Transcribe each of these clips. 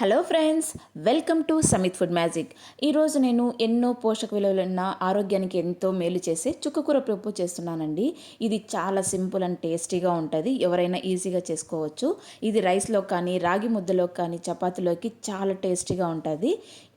Hello friends welcome to Samith food magic. ఈరోజు నేను ఎన్నో పోషక విలువలున్న ఆరోగ్యానికి ఎంతో మేలు చేసే చుక్కకూర పప్పు చేస్తున్నానండి. ఇది చాలా సింపుల్ అండ్ టేస్టీగా ఉంటుంది. ఎవరైనా ఈజీగా చేసుకోవచ్చు. ఇది రైస్లో కానీ రాగి ముద్దలో కానీ చపాతీలోకి చాలా టేస్టీగా ఉంటుంది.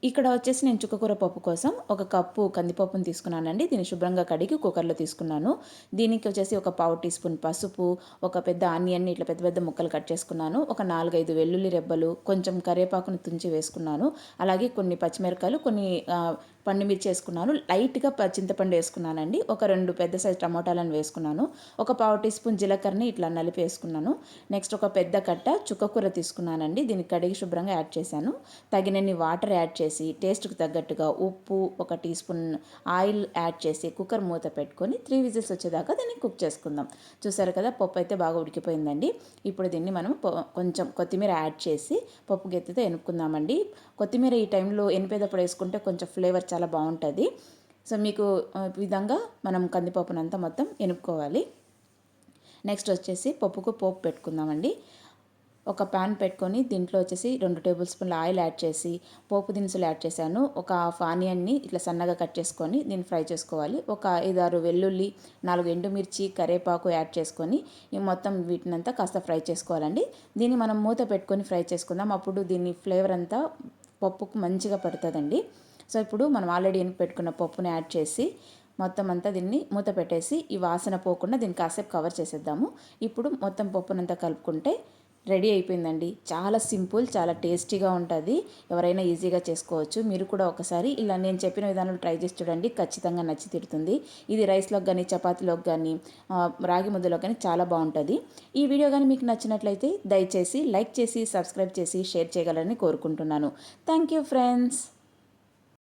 ఇక్కడ వచ్చేసి నేను చుక్కకూర పప్పు కోసం ఒక కప్పు కందిపప్పును తీసుకున్నానండి. దీన్ని శుభ్రంగా కడిగి కుక్కర్లో తీసుకున్నాను. దీనికి వచ్చేసి ఒక పావు టీ స్పూన్ పసుపు ఒక పెద్ద ఆనియన్ని ఇట్లా పెద్ద పెద్ద ముక్కలు కట్ చేసుకున్నాను. ఒక నాలుగైదు వెల్లుల్లి రెబ్బలు కొంచెం కరివేపాకును తుంచి వేసుకున్నాను. అలాగే కొన్ని పచ్చిమిరకాయలు కొన్ని పండు మిర్చి వేసుకున్నాను లైట్గా చింతపండు వేసుకున్నానండి. ఒక రెండు పెద్ద సైజు టమోటాలను వేసుకున్నాను. ఒక పావు టీ స్పూన్ జీలకర్రని ఇట్లా నలిపి వేసుకున్నాను. నెక్స్ట్ ఒక పెద్ద కట్ట చుక్కకూర తీసుకున్నానండి. దీన్ని కడిగి శుభ్రంగా యాడ్ చేశాను. తగినన్ని వాటర్ యాడ్ చేసి టేస్ట్కి తగ్గట్టుగా ఉప్పు ఒక టీ స్పూన్ ఆయిల్ యాడ్ చేసి కుక్కర్ మూత పెట్టుకొని త్రీ విజిల్స్ వచ్చేదాకా దీన్ని కుక్ చేసుకుందాం. చూసారు కదా పప్పు అయితే బాగా ఉడికిపోయిందండి. ఇప్పుడు దీన్ని మనం కొంచెం కొత్తిమీర యాడ్ చేసి పప్పు గెత్తితో ఎనుక్కుందామండి. కొత్తిమీర ఈ టైంలో ఎనిపేటప్పుడు వేసుకుంటే కొంచెం ఫ్లేవర్ చాలా బాగుంటుంది. సో మీకు విధంగా మనం కందిపప్పునంతా మొత్తం ఎనుక్కోవాలి. నెక్స్ట్ వచ్చేసి పప్పుకు పోపు పెట్టుకుందామండి. ఒక ప్యాన్ పెట్టుకొని దీంట్లో వచ్చేసి రెండు టేబుల్ స్పూన్ల ఆయిల్ యాడ్ చేసి పోపు దినుసులు యాడ్ చేశాను. ఒక హాఫ్ ఆనియన్ని ఇట్లా సన్నగా కట్ చేసుకొని దీన్ని ఫ్రై చేసుకోవాలి. ఒక ఐదారు వెల్లుల్లి నాలుగు ఎండుమిర్చి కరేపాకు యాడ్ చేసుకొని మొత్తం వీటినంతా కాస్త ఫ్రై చేసుకోవాలండి. దీన్ని మనం మూత పెట్టుకొని ఫ్రై చేసుకుందాం. అప్పుడు దీన్ని ఫ్లేవర్ అంతా పప్పుకు మంచిగా పడుతుందండి. సో ఇప్పుడు మనం ఆల్రెడీ ఎనికి పెట్టుకున్న పప్పుని యాడ్ చేసి మొత్తం అంతా దీన్ని మూత పెట్టేసి ఈ వాసన పోకుండా దీన్ని కాసేపు కవర్ చేసేద్దాము. ఇప్పుడు మొత్తం పప్పునంతా కలుపుకుంటే రెడీ అయిపోయిందండి. చాలా సింపుల్ చాలా టేస్టీగా ఉంటుంది. ఎవరైనా ఈజీగా చేసుకోవచ్చు. మీరు కూడా ఒకసారి ఇలా నేను చెప్పిన విధానంలో ట్రై చేసి చూడండి. ఖచ్చితంగా నచ్చి తిడుతుంది. ఇది రైస్లోకి కానీ చపాతీలోకి కానీ రాగి ముద్దలో కానీ చాలా బాగుంటుంది. ఈ వీడియో కానీ మీకు నచ్చినట్లయితే దయచేసి లైక్ చేసి సబ్స్క్రైబ్ చేసి షేర్ చేయగలరని కోరుకుంటున్నాను. Thank you friends